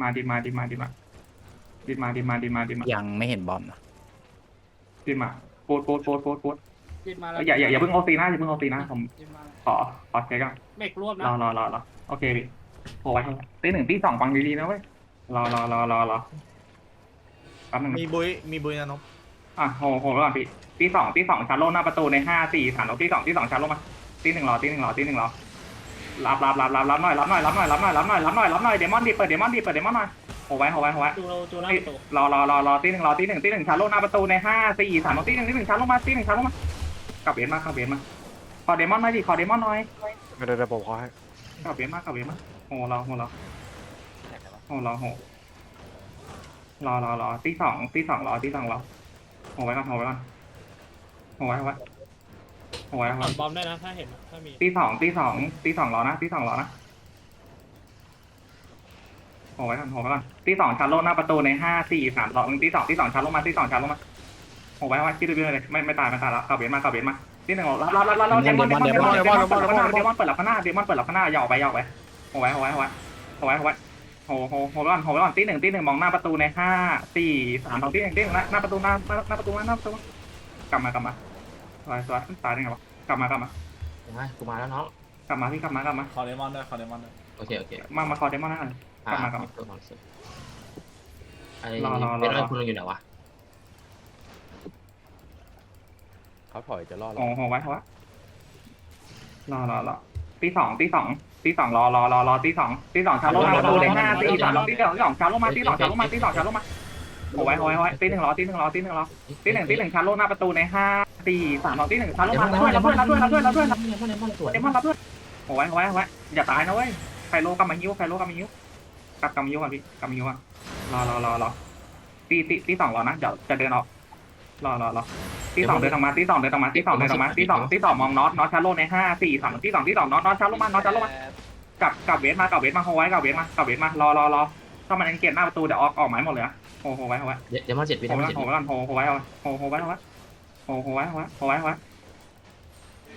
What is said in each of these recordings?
มาดีมาดีมาดีมาดีมาดีมาดีมาดีมายังไม่เห็นบอมนะดีมาโคตรโคตรโคตรโคตรโคตรยินมาอย่าอย่าอย่าเพิ่งโอซีนะอย่าเพิ่งโอซีนะผมยินมาขอขอเช็คก่อนเมกรวบนะรอรอรอรอโอเคพี่โอ้ไว้ตีหนึ่งตีสองฟังดีๆนะเว้ยรอรอรอรอรอแป๊บนึงนะมีบุยมีบุยนะนบอะโหโหแล้วก่อนพี่ตีสองตีสองชาร์โลหน้าประตูในห้าสี่สามตีสองตีสองชาร์โลมาตีหนึ่งรอตีหนึ่งรอตีหนึ่งรอ รับรับรับรับรับหน่อยรับหน่อยรับหน่อยรับหน่อยรับหน่อยรับหน่อยรับหน่อยเดมอนดิเปิดเดมอนดิเปิดเดมอนหน่อยโหไว้โหไว้โหไว้จูเราจูหน้าประตูรอรอรอรอตีหนึ่งรอตีหนึ่งตีหนึ่งชาร์โลหน้าประตูในห้าสี่สามตีหนึ่งตีหนึ่งชาร์โลมาตีหนึ่งชาร์โลมากลับเบนมากลับเบนมาขอเดมอนหน่อยดิขอเดมอนหน่อยไม่ได้เดี๋ยวผมขอให้กลับเบนมากลับเบนมาโหเราโหเราโหเราโหรอรอรอตีสองตีสองรอตีสองรอโหไว้ก่อนโหไว้ก่อนโหไว้โหไว้ โหไว้โหถไว้อนบอมได้นะถ้าเห็นถ้ามีตีสองตีสองตีสองรอนะตีสองรอนะโหไว้ก่อนโหไว้ก่อนตีสองชาร์โลหน้าประตูในห้าสี่สามสองตีสองตีสองชาร์โลมาตีสองชาร์โลมาโหไว้ไว้คิดดูๆเลยไม่ไม่ตายไม่ตายแล้วขับเบนมาขับเบนมาตีหนึ่งรับรับรับรับรับเดมอนเดมอนเดมอนเดมอนเปิดหลับข้างหน้าเดมอนเปิดหลับข้างหน้าเดมอนเปิดหลับข้างหน้าอย่าออกไปอย่าออกไปโหไว้โหไว้โหไว้โหไว้โหไว้โหโหโหไว้ก่อนโหไว้ก่อนตีหนึ่งตีหนึ่งมองหน้าประตูในห้าสี่สามสองตีหนึ่งตีหนึ่งหน้าประตูหน้าหน้าประตูหน้าประตูกลับมากลับมา สวยสวยตายได้ไงวะกลับมากลับมาเห็นไหมกูมาแล้วน้อง กลับมาพี่กลับมากลับมาคอเดมอนด้วยคอเดมอนด้วยโอเค โอเคมามาคอเดมอนหน่อยอ่ากลับมากลับมาเพิ่มความสุขไอ้รอรอรอ เป็นอะไรคุณลุงอยู่ไหนวะ เขาถอยจะรอดโอ้โหไว้เขาวะรอรอรอตีสองตีสองตีสองรอรอรอรอตีสองตีสองชาร์โลมาประตูเลยห้าตีสามตีสองตีสองชาร์โลมาตีสองชาร์โลมาตีสองชาร์โลมาโอ้ไว้โอ้ไว้โอ้ไว้ตีหนึ่งรอตีหนึ่งรอตีหนึ่งรอตีหนึ่งตีหนึ่งชาร์โลหน้าประตูในห้า ตีสามรอตีหนึ่งชาร์โลมารับด้วยรับด้วยรับด้วยรับด้วยรับด้วยเดมอนเดมอนสวยเดมอนรับด้วยโอ้ไว้โอ้ไว้โอ้ไว้อย่าตายนะเว้ยไคโลกลับมาฮิวไคโลกลับมาฮิวกลับกลับมาฮิวก่อนพี่กลับมาฮิวอะรอรอรอรอตีตีตีสองรอนะเดี๋ยวจะเดินออกรอรอรอตีสองเดินออกมาตีสองเดินออกมาตีสองเดินออกมาตีสองตีสองมองน็อตน็อตชาร์โลในห้าสี่สามตีสองตีสองน็อตน็อตชาร์โลมาน็อตชาร์โลมากลับกลับเวทมากลับเวทมาโฮไว้กลับเวทมากลับเวทมารอรอรอถ้ามันยังเกียรหน้าประตูเดี๋ยวออกออกหมายหมดเลยอะโฮโฮไว้โฮไว้เดมอนเจ็ดวิโฮเดมอนไว้เจ็ดโฮวิไว้ก่อนโฮโฮไว้โฮโฮไว้โฮไว้ โฮโฮไว้โฮไว้โฮไว้โฮไว้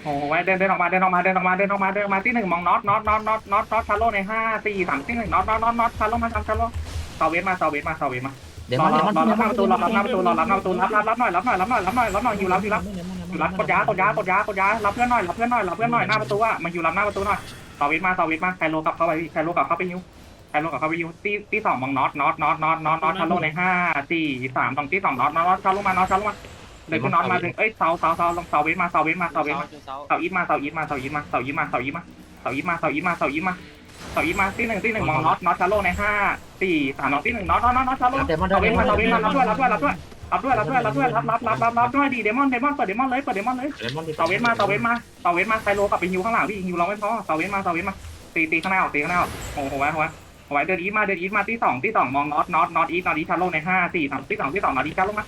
โฮไว้เดินเดินออกมาเดินออกมาเดินออกมาเดินออกมาเดินออกมาที่หนึ่งมองน็อตน็อตน็อตน็อตน็อตน็อตชาร์โลในห้าสี่สามที่หนึ่งน็อตน็อตน็อตน็อตชาร์โลมาชาร์โลเซาเวทมาเซาเวทมาเซาเวทมาเดรมออนรเดอมอนรอรับหน้าประตูรอรับหน้าประตูรอรับหน้าประตูรับรับรับหน่อยรับหน่อยรับหน่อยรับหน่อยรับหน่อยอยู่รับอยู่รับอยู่รับกดยากดยากดยากดยารับเพื่อนหน่อยรับเพื่อนหน่อยรับเพื่อนหน่อยหน้าประตูอะมาอยู่รับหน้าประตูหน่อยต่อวิทมาต่อวิทมาไคโลกลับเข้าไปไคโลกลับเข้าไปยูไคโลกลับเข้าไปยูตีตีสองมองน็อตน็อตน็อตน็อตน็อตน็อตชาโลในห้าสี่สามสองตีสองน็อตน็อตชาโลมาน็อตชาโลมา เลยขึ้นน็อตมาเลยเอ้ยเสาเสาเสาลงเสาวิทมาเสาวิทมาเสาวิทมาเสาอีทมาเสาอีทมาเสาอีทมาเสาอีทมาเสาอีทมาเสาอีทมาเสาอีทมาเสาอีทมาเสาอีทมาตีหนึ่งตีหนึ่งมองน็อตน็อตชาโลในห้าสี่สามสองตีหนึ่งน็อตน็อตน็อตชาโลเดมอนเราเดเว้นมอมานเราเว้นมารับด้วยรับด้วยรับด้วยรับด้วยรับด้วยรับด้วยรับรับรับรับรับด้วยดีเดมอนเดมอนเปิดเดมอนเลยเปิดเดมอนเลยเดมอนเสาเว้นมาเสาเว้นมาเสาเว้นมาไซโลกลับไปฮิวข้างหลังพี่ฮิวเราไม่พอเสาเว้นมาเสาเว้นมาตีตีข้างหน้าออกตีข้างหน้าออกโอ้โหไว้โหไว้ไว้เดินอีทมาเดินอีทมาที่สองที่สองมองน็อตน็อตน็อตอีทน็อตอีทชาโลในห้าสี่สามที่สองที่สองน็อตอีทชาโลมา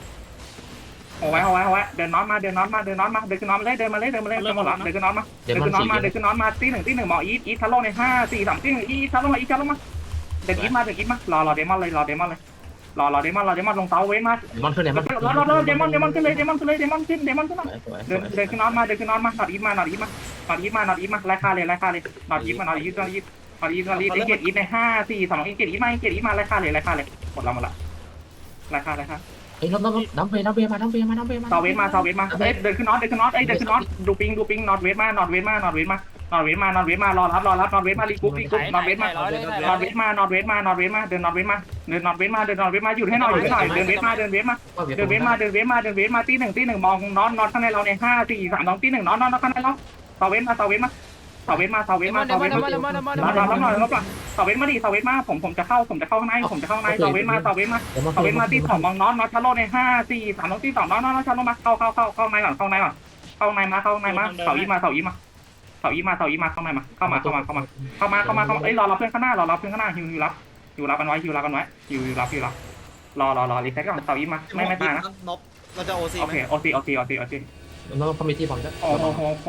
โอ้ไว้โอ้ไว้โอ้ไว้เดินน็อตมาเดินน็อตมาเดินน็อตมาเดินขึ้นน็อตมาเลยเดินมาเลยเดินมาเลยเดินมาหลังเดินขึ้นน็อตมาเดเดินมอนขึ้นน็อตสี่มาเดินขึ้นน็อตมาที่หนึ่งที่หนึ่งมองอีทอีทชาโลในห้าสี่สามที่หนึ่งอีทชาโลมาอีทชาโลมาเดินอีทมาเดินอีทมารอรอเดมอนเลยรอเดมอนเลยรอรอเดมอนรอเดมอนลงเสาเว้นมาเดมอนขึ้นเดมอนรอรอรอเดมอนเดมอนขึ้นเลยเดมอนขึ้นเลยเดมอนขึ้นเดมอนขึ้นมาสวยสเดิวนยเดินขึ้นนอนมาเดินขึ้นนอนมาหนอดอีทมาหนอดอีทมาหนอดอีทมาหนอดอีทมาไล่ฆ่าเลยไล่ฆ่าเลยหนอดอีทมาหนอดอีทหนอดอีทหนอดอีทหนอดอีทอีเกตอีทในห้าสี่สองอีเกตอีทมาอีเกตอีทมาไล่ฆ่าเลยไล่ฆ่าเลยหมดแล้วหมดละไล่ฆ่าไล่ฆ่าเฮ้ยน้ำน้ำน้ำเวน้ำเวมาน้ำเวมาน้ำเวมาเซาเวสมาเซาเวสมาเอ้ยเดินขึ้นนอนเดินขึ้นนอนเอ้ยเดินขึ้นนอนดูปิงดูปิงนอดเวสมานอดเวสมานอดเวสมานอดเวสมานอดเวสมารอรับรอรับนอดเวสมารีกุ๊ปรีกุ๊ปนอดเวสมานอดเวสมานอดเวสมานอดเวสมาเดินนอดเวสมาเดินนอดเวสมาเดินนอดเวสมาหยุดให้หน่อยหยุดให้หน่อยเดินเวสมาเดินเวสมาเดินเว้นมาเดินเว้นมาเดินเว้นมาตีหนึ่งตีหนึ่งมองนอนนอนข้างในเราในห้าสี่สามสองตีหนึ่งนอนนอนข้างในเราเสาเว้นมาเสาเว้นมา เสาเว้นมาเสาเว้นมาเสาเว้นมารับรับรับหน่อยรับหน่อยเสาเว้นมาดิเสาเว้นมาผมผมจะเข้าผมจะเข้าข้างในผมจะเข้าข้างในเสาเว้นมาเสาเว้นมาเดมอนเสาเว้นมาตีสองมองนอนนอนชาโลในห้าสี่สามสองตีสองนอนนอนนอนชาโลมาเข้าเข้าเข้าเข้าในก่อนเข้าในก่อนเข้าในมาเข้าในมาเสาอีมาเสาอีมาเสาอีมาเสาอีมาเข้าในมาเข้ามาเข้ามาเข้ามาเข้ามาเข้ามาเข้ามาเอ้ยรอรับเพื่อนข้างหน้ารอรับเพื่อนข้างหน้าฮิวฮิวรับฮิวรับกันไว้ฮิวรับกันไว้ฮิวฮิวรับฮิวรับรอรอรอรีเซ็ตก่อนเสาอีมาไม่ไม่ตายนะนบเราจะโอซีโอไหมเคโอซีโอซีโอซีโอซีน้องคอมมิตี้บอลด้วยโอ้โห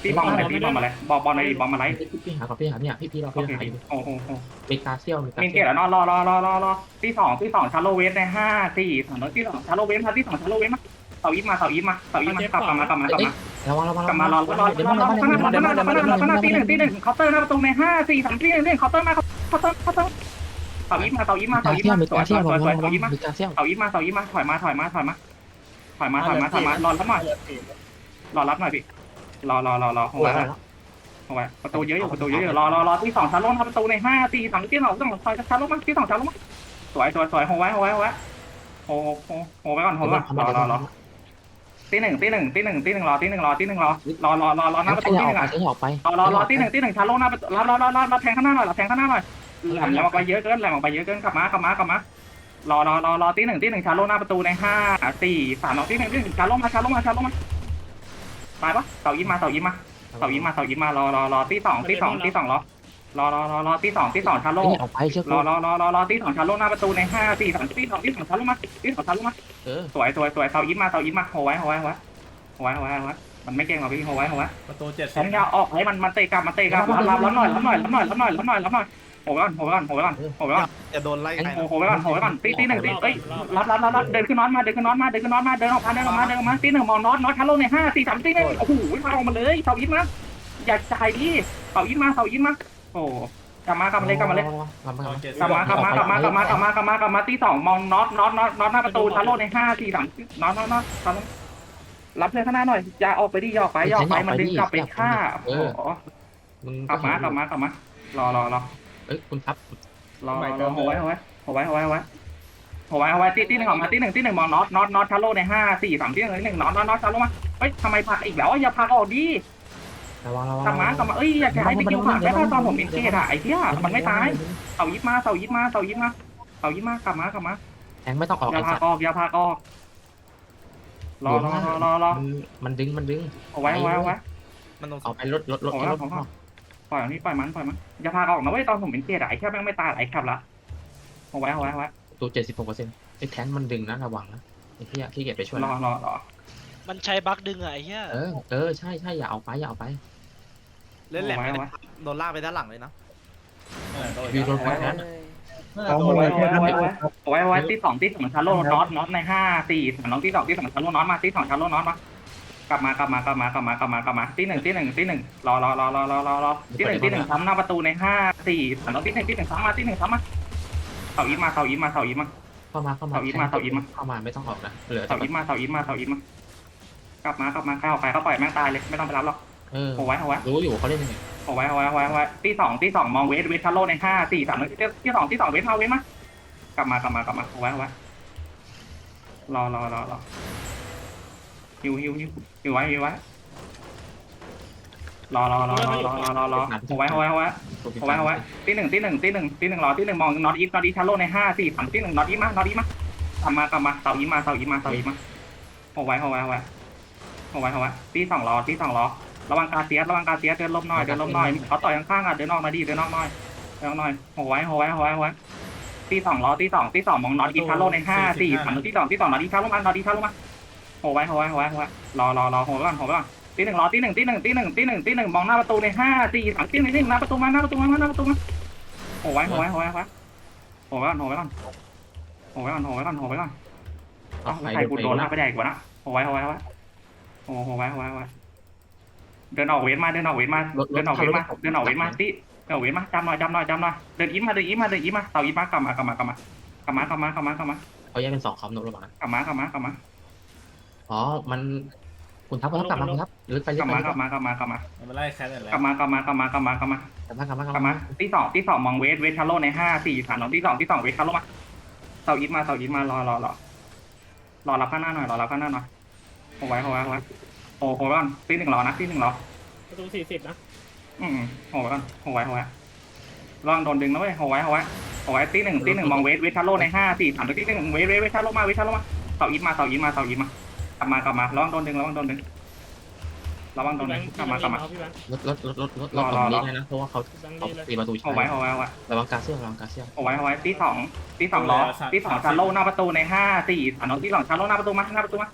โหโหตีบอมอะไรตีบอมอะไรบอกบอลอะไรบอมอะไรพี่พี่หากับพี่หาเนี่ยพี่พี่เราโอพี่เคหาอยู่โอ้โหโหมีกาเซียวมีกามินเกเซียตวแล้วนอนรอรอรอรอรอตีสองตีสองชาร์โลเวสในห้าสี่สามตีสองชาร์โลเวสมาตีสองชาร์โลเวสมาเสาอีมาเสาอีมาเสาอีมากลับมากลับมากลับมา ระวังระวังกลับมารอรอรอรอรอข้างหน้าข้างหน้าข้างหน้าข้างหน้าตีหนึ่งตีหนึ่งเคาน์เตอร์หน้าประตูในห้าสี่สามตีหนึ่งเคาน์เตอร์มาเคาน์เตอร์เคาน์เตอร์เสายิปมาเสายิปมากาเสายิปเซียมามมีสวยกาสเซียววยระสวัวยงสวยระวัเสางยิปมามีกาเซียวเสายิปมาเสายิปมาถอยมาถอยมาถอยมาถอยมาถอยมาถอยมารอรับหน่อยรอรับหน่อยพี่รอรอรอรอ เอาไว้เอาไว้ประตูเยอะอยู่ประตูเยอะอยู่รอรอรอที่สองชาร์ลงทำประตูในห้าสี่สามที่สองต้องถอยชาร์ลงมาที่สองชาร์ลงมาสวยสวยสวยโหไว้โหไว้โหไว้โหโหโหไว้ก่อนโหไว้ก่อนรอรอรอตีหนึ่งตีหนึ่งตีหนึ่งตีหนึ่งรอตีหนึ่งรอตีหนึ่งรอรอรอรอรอหน้าประตูเซียตีอหอกนึ่งไปอะเซียออกไปรอรอรอตีหนึ่งตีหนึ่งชาร์ลงหน้าประตูรับรอรอรอรอแทงข้างหน้าหน่อยรอแทงข้างหน้าหน่อยแหลมแหลมออกไปเยอะเกินแหลมออกไปเยอะเกินกลับมากลับมากลับมารอรอรอรอตีหนึ่งตีหนึ่งชาร์ลงหน้าประตูในห้าสี่สามสองตีหนึ่งตีหนึ่งชาร์ลงมาชาร์ลงมาชาร์ลงมา ตายปะเสายินมาเสายินมาเสายินมาเสายินมารอรอรอตีสองตีสองตีสองรอรอรอรอรอตีสองตีสองชาร์ลงเซียออกไปเชื่อรกูอรอรอรอรอตีสองชาร์ลงหน้าประตูในห้าสี่สามตีสองตีสองชาร์ลงมาตีสองชาร์ลงมาเออสวยสวยสวยเสายินมาเสายินมาโหไว้โหไว้โหไว้โหไว้โหไว้โหไว้มันไม่เก่งหรอกพี่โหไว้โหไว้ประตูเจ็ดแทงยาวออกให้มันมันเตะกลับมันเตะกลับรับรับรับหน่อยรับหน่อยรับหน่อยรับหน่อยรับหน่อยรับหน่อย โหไว้ก่อนโหไว้ก่อนโหไว้ก่อนโหไว้ก่อนอย่าโดนไล่ใครโหโหไว้ก่อนโหไว้ก่อนตีตีหนึ่งตีเอ้ยรับรับรับรับเดินขึ้นน็อตมาเดินขึ้นน็อตมาเดินขึ้นน็อตมาเดินออกมาเดินออกมาเดินออกมาตีหนึ่งมองน็อตน็อตทันลงในห้าสี่สามตีหนึ่งโอ้โหมาออกมาเลยเสายินมาอย่าจ่ายดิเสายินมาเสายินมาโอ้กลับมากลับมาเลยกลับมาเลยกลับมากลับมาเจ็ดกลับมากลับมากลับมากลับมากลับมากลับมากลับมาตีสองมองน็อตน็อตน็อตน็อตหน้าประตูทันลงในห้าสี่สามน็อตน็อตน็อตทันลงรับเพื่อนข้างหน้าหน่อยอย่าออกไปดิอย่าออกไปอย่าออกไปมันดึงกลับไปฆ่าโอ้โหมึงกลับมากลับมากลับมารอรอรอ เอ้ยคุณครับรอรอรอโหไว้โหไว้โหไว้โหไว้โหไว้โหไว้โหไว้ตีตีหนึ่งออกมาตีหนึ่งตีหนึ่งมองน็อตน็อตน็อตชาร์โลในห้าสี่สามตีหนึ่งตีหนึ่งน็อตน็อตน็อตชาร์โลมาเฮ้ยทำไมพักอีกแล้วอย่าพักออกดิระวังระวังกลับมากลับมาเอ้ยอยากจะให้ไปคิวผ่านได้ป่ะตอนผมเป็นเคสอะไอ้เหี้ยมันไม่ตายเสายิบมาเสายิบมาเสายิบมาเสายิบมากลับมากลับมาแทงไม่ต้องออกอย่าไอ้พัสักตว์ออกอย่าพักออกรอรอรอรอรอมันดึงมันดึงเอาไว้เอาไว้เอาไว้มันต้องเอาไปรถรถรถโอ้ ปล่อยอันนี้ปล่อยมันปล่อยมันอย่าพาออกนะเว้ยตอนผมเป็นเคสอะไอ้แค่แม่งไม่ตายไอ้ขับละเอาไว้เอาไว้เอาไว้ตัวเจ็ดสิบหกเปอร์เซ็นต์ไอ้แทงมันดึงนะระวังนะไอ้เหี้ยขี้เกียจไปช่วยรอรอรอมันใช้บั๊กดึงอะไอ้เหี้ยเออเออใช่ใช่อย่าเอาไปอย่าเอาไปเล่นแหลมเอาไปไว้นะโดนลากไปด้านหลังเลยนะวีโดนไปนั้นเอาไว้เอาไว้เอาไว้เอาไว้เอาไว้ที่สองที่สองชาร์โลน็อตน็อตในห้าสี่สามน้องที่สองที่สองชาร์โลน็อตมาที่สองชาร์โลน็อตมา กลับมากลับมากลับมากลับมากลับมากลับมาที่หนึ่งที่หนึ่งที่หนึ่งรอรอรอรอรอรอรอที่หนึ่งที่หนึ่งซ้ำหน้าประตูในห้าสี่สามน้องที่หนึ่งที่หนึ่งซ้ำมาที่หนึ่งซ้ำมาเสาอีมาเสาอีมาเสาอีมาเข้ามาเข้ามาเสาอีมาเสาอีมาเข้ามาไม่ต้องออกนะเหลือเสาอีมาเสาอีมาเสาอีมากลับมากลับมาเข้าไปเขาปล่อยแม่งตายเลยไม่ต้องไปรับหรอกเออเอาไว้เอาไว้รู้อยู่เขาเล่นยังไงเอาไว้เอาไว้เอาไว้เอาไว้ที่สองที่สองมองเวทเวทชาร์โลในห้าสี่สามที่ที่สองที่สองเวทมาเวทมากลับมากลับมากลับมาเอาไว้เอาไว้รอรอรอรอ ฮิวฮิวฮิวฮิวไว้ฮิวไว้รอรอรอรอรอรอรอรอเอาไว้เอาไว้เอาไว้เอาไว้เอาไว้ที่หนึ่งที่หนึ่งที่หนึ่งที่หนึ่งรอที่หนึ่งมองน็อตอีฟน็อตอีฟชาร์โลในห้าสี่สามที่หนึ่งน็อตอีฟมาน็อตอีฟมากลับมากลับมาเสาอีมาเสาอีมาเสาอีมาเอาไว้เอาไว้เอาไว้เอาไว้เอาไว้ที่สองรอที่สองรอระวังกาเซียสระวังกาเซียสเดินลบหน่อยเดินลบหน่อยเขาต่อยข้างๆอะเดินออกมาดิเดินออกหน่อยเดินออกหน่อยโหไว้โหไว้โหไว้โหไว้ตีสองล้อตีสองตีสองมองน็อตอีคาโลในห้าสี่สามตีสองตีสองน็อตอีคาโลมันน็อตอีคาโลมา โหไว้โหไว้โหไว้โหไว้รอรอรอโหไว้ก่อนโหไว้ก่อนตีหนึ่งล้อตีหนึ่งตีหนึ่งตีหนึ่งตีหนึ่งตีหนึ่งมองหน้าประตูในห้าสี่สามตีหนึ่งตีหนึ่งหน้าประตูมาหน้าประตูมาหน้าประตูมาโหไว้โหไว้โหไว้โหไว้โหไว้ก่อนโหไว้ก่อนโหไว้ก่อนโหไว้ก่อนโหไว้ก่อนเอาเอาไปใครกูโดนแล้ลาวกไปใหญ่กว่านะโหไว้โหไว้โหไว้โหโหไว้โหไว้โหไว้เดินออกเวทมาเดินออกเวทมาเดินออกเวทมาเดินออกเวทมาติเดินออกเวทมาจำหน่อยจำหน่อยจำหน่อยเดินอีฟมาเดินอีฟมาเดินอีฟมาเสาอีฟมากลับมากลับมากลับมากลับมากลับมากลับมากลับมาเขาแยกเป็นสองคอมโน้ตระวังนะกลับมากลับมากลับมา อ๋อ มันคุณทับคุณทับกลับมาคุณทับหรือไปกเรื่ลัอบยมาไปกลับมากลับมากลับมามันมาไล่แคทอะไรกลับมากลับมากลับมากลับมากลับมากลับมากลับมากลับมาที่สองที่สองมองเวทเวทชาโลในห้าสี่สามสองที่สองที่สองเวทชาโลมาเสาอีฟมาเสาอีฟมารอรอรอรอรับข้างหน้าหน่อยรอรับข้างหน้าหน่อยโอ้ไว้โอ้ไว้โอ้ไว้โอ้โหก่อนที่หนึ่งรอนะที่หนึ่งรอ ประตูสี่สิบนะอืมโหไว้ก่อนโหไว้โหไว้ลองโดนดึงนะเว้ยโหไว้โหไว้โหไว้ตีหนึ่งตีหนึ่งมองเวทเวทชาโลในห้าสี่สามตีหนึ่งเวทเวทเวทชาโลมาเวทชาโลมาเสาอีทมาเสาอีทมาเสาอีทมา กลับมากลับมาระวังโดนดึงระวังโดนดึงระวังโดพี่นแบดึงงค์กลับมากลับมา พี่แบงค์รถรถรถรถรถรรถอตรรองรอนี้เลยนะเพราะว่าเขาพี่แบงค์เขานี่เลยตีประตูโหไว้โหไว้โหไว้ระวังกาเซียระวังกาเซียโหไว้โหไว้ตีสองตีสองล้อตีสองชาโลหน้าประตูในห้าสี่สามตีสองชาโลหน้าประตูมาหน้าประตูมา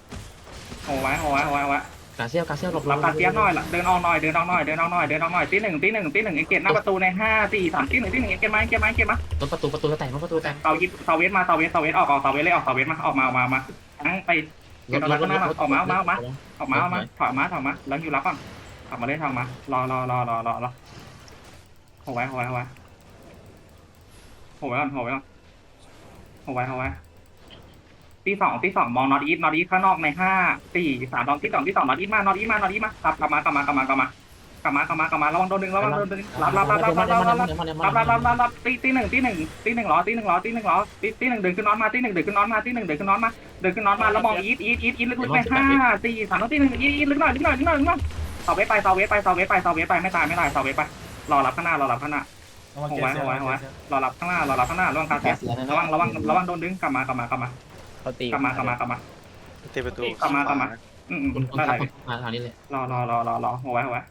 โหไว้โหไว้โหไว้โหไว้กาเซียกาเซียหลบรับการเสียหน่อยเดินออกหน่อยเดินออกหน่อยเดินออกหน่อยเดินออกหน่อยตีหนึ่งตีหนึ่งตีหนึ่งเอเกตหน้าประตูในห้าสี่สามตีหนึ่งตีหนึ่งเอเกตมาเอเกตมาเอเกตมา รถประตูประตูจะแตกรถประตูแตกเสายิบเสาเวทมาเสาเวทเสาเวทออกออกเสาเวทเลยออกเสาเวทมาออกมาออกมามาทั้งไป รถรถรถรถออกมาออกมาออกมาออกมาออกมาถอยมาถอยมาแล้วอยู่รับก่อนกลับมาเล่นทางมารอรอรอรอรอรอโหไว้โหไว้โหไว้โหไว้ก่อนโหไว้ก่อนโหไว้โหไว้ตีสองตีสองมองนอตอีทนอตอีทข้างนอกในห้าสี่สามสองตีสองตีสองนอตอีทมานอตอีทมานอตอีทมา กลับกลับมากลับมากลับมากลับมาก ลับมากลับมากลับมาระวังโดนดึงระวังโดนดึงรับรับรับรับรับรับรับรับรับรับรับรับตีตีหนึ่งตีหนึ่งตีหนึ่งล้อตีหนึ่งล้อตีหนึ่งล้อตีตีหนึ่งเดินขึ้นนอตมาตีหนึ่งเดินขึ้นนอตมาตีหนึ่งเดินขึ้นนอตมาเดินขึ้นนอตมาแล้วมองอีทอีทอีทอีทลึกๆไปห้าสี่สามตีหนึ่งอีทอีทลึกหน่อยลึกหน่อยลึกหน่อยลึกหน่อยเสาเวทไปเสาเวทไปเสาเวทไปเสาเวทไปไม่ตายไม่ตายเสาเวทไปรอรับข้างหน้ารอรับข้างหน้าระวังโอ้เกียไว้เอ้ไว้โอ้ไว้รอรับข้างหน้ารอรับข้างหน้าระวังคาเสียระวังระวังระวังโดนดึงกลับมากลับมากลับมาเขาตีกลับมากลับมากลับมาตีประตูกลับมากลับมาอืมอืมคุณคุณได้ทับเลยมาทางนี้เลยรอรอรอรอรอโอ้ไว้โอ้ไว้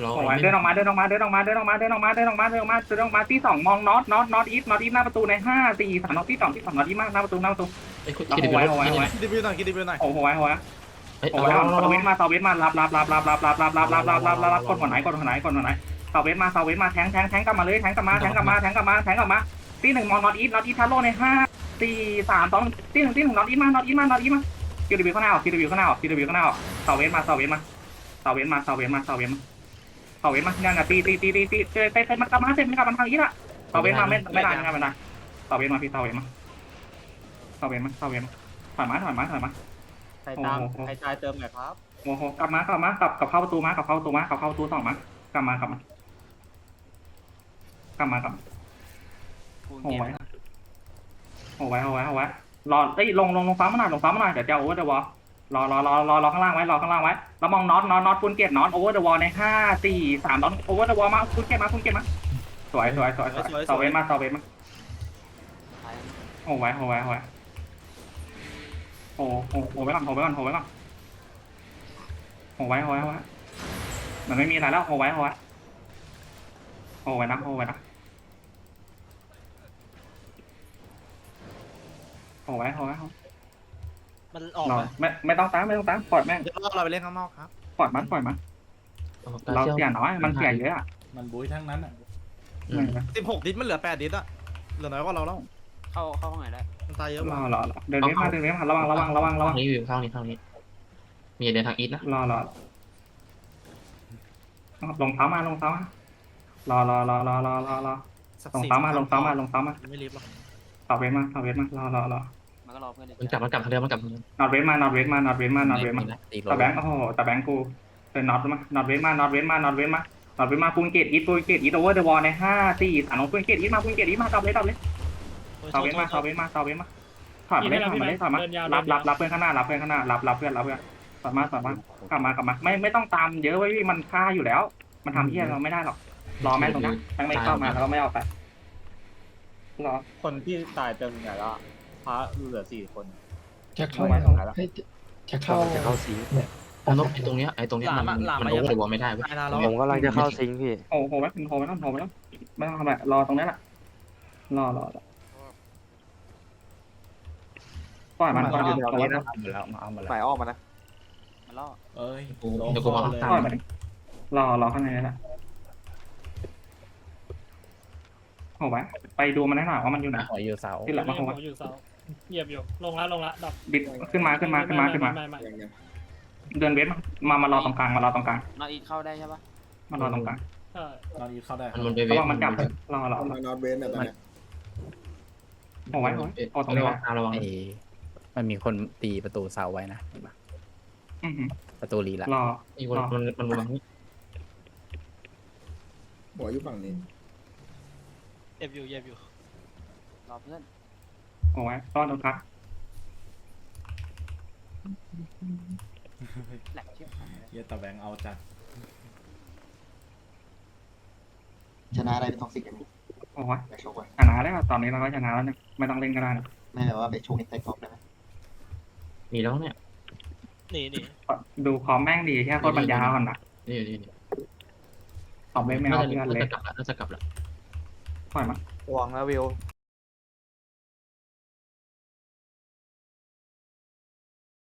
เราโอ้ยเดินออกมาเดินออกมาเดินออกมาเดินออกมาเดินออกมาเดินออกมาเดินออกมาเดินออกมาที่สองมองน็อตน็อตน็อตอีทน็อตอีทหน้าประตูในห้าสี่สามน็อตที่สองที่สองน็อตอีทมากหน้าประตูหน้าประตูไอ้คุณคิดดูว่าคิดดีวิวหน่อยคิดดีวิวหน่อยโอ้โหไว้โอ้โหเฮ้ยโอ้เอาโหเราเซาเราเวสมาเซาเวสมารับรับรับรับรับรับรับรับรับรับรับรับรับกดหัวไหนกดหัวไหนกดหัวไหนเซาเวสมาเซาเวสมาแทงแทงแทงกลับมาเลยแทงกลับมาแทงกลับมาแทงกลับมาแทงกลับมาที่หนึ่งมองน็อตอีทน็อตอีททัลโลในห้าสี่สามสองที่หนึ่งที่หนึ่งน็อตอีทมาน็อตอีทมาน็อตอีทมาคิวดีวิวข้างหน้าออกคิวดีวิวข้างหน้าออกคิวดีวิวข้างหน้าออกเซาเวสมาเซาเวสมาเซาเวสมาเซาเวสมาเซาเวสมา เซาเวสมาเนี่ยนะตีตีตีตีตีเตะเตะมันกลับมาเสร็จมันกลับมาทางนี้ละเซาเวสมาไม่ไม่ได้ไม่ได้ไม่ได้เซาเวสมาพี่เซาเวสมาเซาเวสมาเซาเวสมาถอยมาถอยมาถอยมาใครตามใครตายเติมหน่อยครับโอ้โหกลับมากลับมากลับกลับเข้าประตูมากลับเข้าประตูมากลับเข้าประตูสองมากลับมากลับมากลับมากลับมาโอ้ไว้โอ้ไว้โอ้ไว้โอ้ไว้รอเอ้ยลงลงลงฟ้ามาหน่อยลงฟ้ามาหน่อยเดี๋ยวจะโอเวอร์เดอะวอล รอรอรอรอรอข้างล่างไว้รอข้างล่างไว้แล้วมองน็อตน็อตน็อตฟูลเกตน็อตโอเวอร์เดอะวอลในห้าสี่สามน็อตโอเวอร์เดอะวอลมาฟูลเกตมาฟูลเกตมาสวยสวยสวยสวยเซาเวนมาเซาเวนมาโอ้ไว้โอ้ไว้โอ้ไว้โอ้โอ้โอ้ไว้ก่อนโอ้ไว้ก่อนโอ้ไว้ก่อนโอ้ไว้โอ้ไว้โอ้ไว้มันไม่มีอะไรแล้วโฮไว้โฮไว้โฮไว้นะโฮไว้นะโฮไว้โฮไว้โฮ มันออกเราไหมไม่ไม่ต้องตามไม่ต้องตามปล่อยแม่งเดี๋ยวเราไปเล่นข้างนอกครับปล่อยมันปล่อยมันเราเสียน้อยมันเสียเยอะอะมันบุ้ยทั้งนั้นอะอืมสิบหกดิสมันเหลือแปดดิสอะเหลือน้อยกว่าเราแล้วเข้าเข้าห้องไหนได้มันตายเยอะรกอว่ารอรอเดินเว้มาเดินเว้มาระวังระวังระวังระวังทางนี้วิวข้างนี้ข้างนี้มีเดินทางอีทนะรอรอลงเท้ามาลงเท้ามารอรอรอรอรอรอรอสักลงสี่เท้ามาลงเท้ามาลงเท้ามาไม่รีบหรอกต่อเวทมาต่อเวทมารอรอรอมัน ก็รอเพื่อนมันกลับมันกลับทางเดิมมันกลับทางเดิมนอตเวทมานอตเวทมานอตเวทมานอตเวทมาตีรตาถแบงค์โอ้โหตาแบงค์กูเป็นน็อตมานอตเว้นมานอตเว้นมานอตเว้นมานอตเว้นมาปูนเกตอีทปูนเกตอีทโอเวอร์เดอะวอลในห้าสี่สามน้องปูนเกตอีทมาปูนเกตอีทมาตบเลยตบเลยโอ้ยตบเว้นมาตบเว้นมาตบเว้นมาถอดมาเลยถอดมาเลยถอดมารับรับรับเพื่อนข้างหน้ารับเพื่อนข้างหน้ารับรับเพื่อนรับเพื่อนถอดมาถอดมากลับมากลับมาไม่ไม่ต้องตามเยอะไว้พี่มันฆ่าอยู่แล้ว มันทำที่เราไม่ได้หรอกรอแม่งตรงนั้นแม่งไม่เข้ามาแล้วก็ไม่ออกไปรอคนที่ตายเติมไหนแล้ว พระเหลือสี่คน จะเข้าไม่ไหวแล้ว เฮ้ยจะเข้าจะเข้าซิงค์ไอ้ตรงไอ้ตรงเนี้ยไอ้ตรงเนี้ยมันมันโอเวอร์เดอะวอลไม่ได้เว้ยตายนานแล้วผมกำลังจะเข้าซิงค์พี่ โอ้โหไว้โหไว้ต้องโหไว้ต้องไม่ต้องทำอะไรรอตรงนี้แหละรอรอรอปล่อยมันปล่อยมันปล่อยมันเอามาแล้วมาเอามาแล้วหมายออกมานะ มันล่อเอ้ยเดี๋ยวกูมาเลยตามปล่อยมันรอรอข้างในนี่แหละโหไว้ไปดูมันให้หน่อยว่ามันอยู่ไหนหอยอยู่เสาที่หลังมาผโหไว้มอยู่เสา เหยียบอยู่ ลงละลงละดับดิดขึ้นมาขึ้นมาขึ้นมาขึ้นมา ไไไไเดินเวทมามามารอตรงกลางมารอตรงกลางนออีทเข้าได้ใช่ปะมารอตรงกลางใช่นอนอีทเข้าได้มันมันไปเวระทวังมันจับรอรอรอมานอนเวนแบบตอนเนี้ยโหไว้โหไว้โอ้ตรงระนี้วัไว้งระวังไอ้มันมีคนตีประตูเสาไว้นะอือหือประตูรีละรอไอ้คนมันมันระวังนี่หัวอยู่ฝั่งนี้เหยียบอยู่เหยียบอยู่รอเพื่อน โหไว้ต้อนตรงกลางแหลกเชี่ยเฮียตะแบงเอาจัดชนะอะไรเป็นท็อกซิกอย่างนี้โหไว้ไปโชว์ก่อนชนะแล้วตอนนี้เราก็ชนะแล้วเนี่ยไม่ต้องเล่นก็ได้นะไม่แบบว่าไปโชว์ในไซท็อกได้ไหมมีแล้วเนี่ยหนีหนีดูคอมแม่งดีแค่โคตรปัญญาอ่อนนะนี่นี่นี่สอบเวทไม่น่าเอาจะเพื่อนเลยกลับแล้วน่าจะกลับแล้วปล่อยมันห่วงแล้ววิว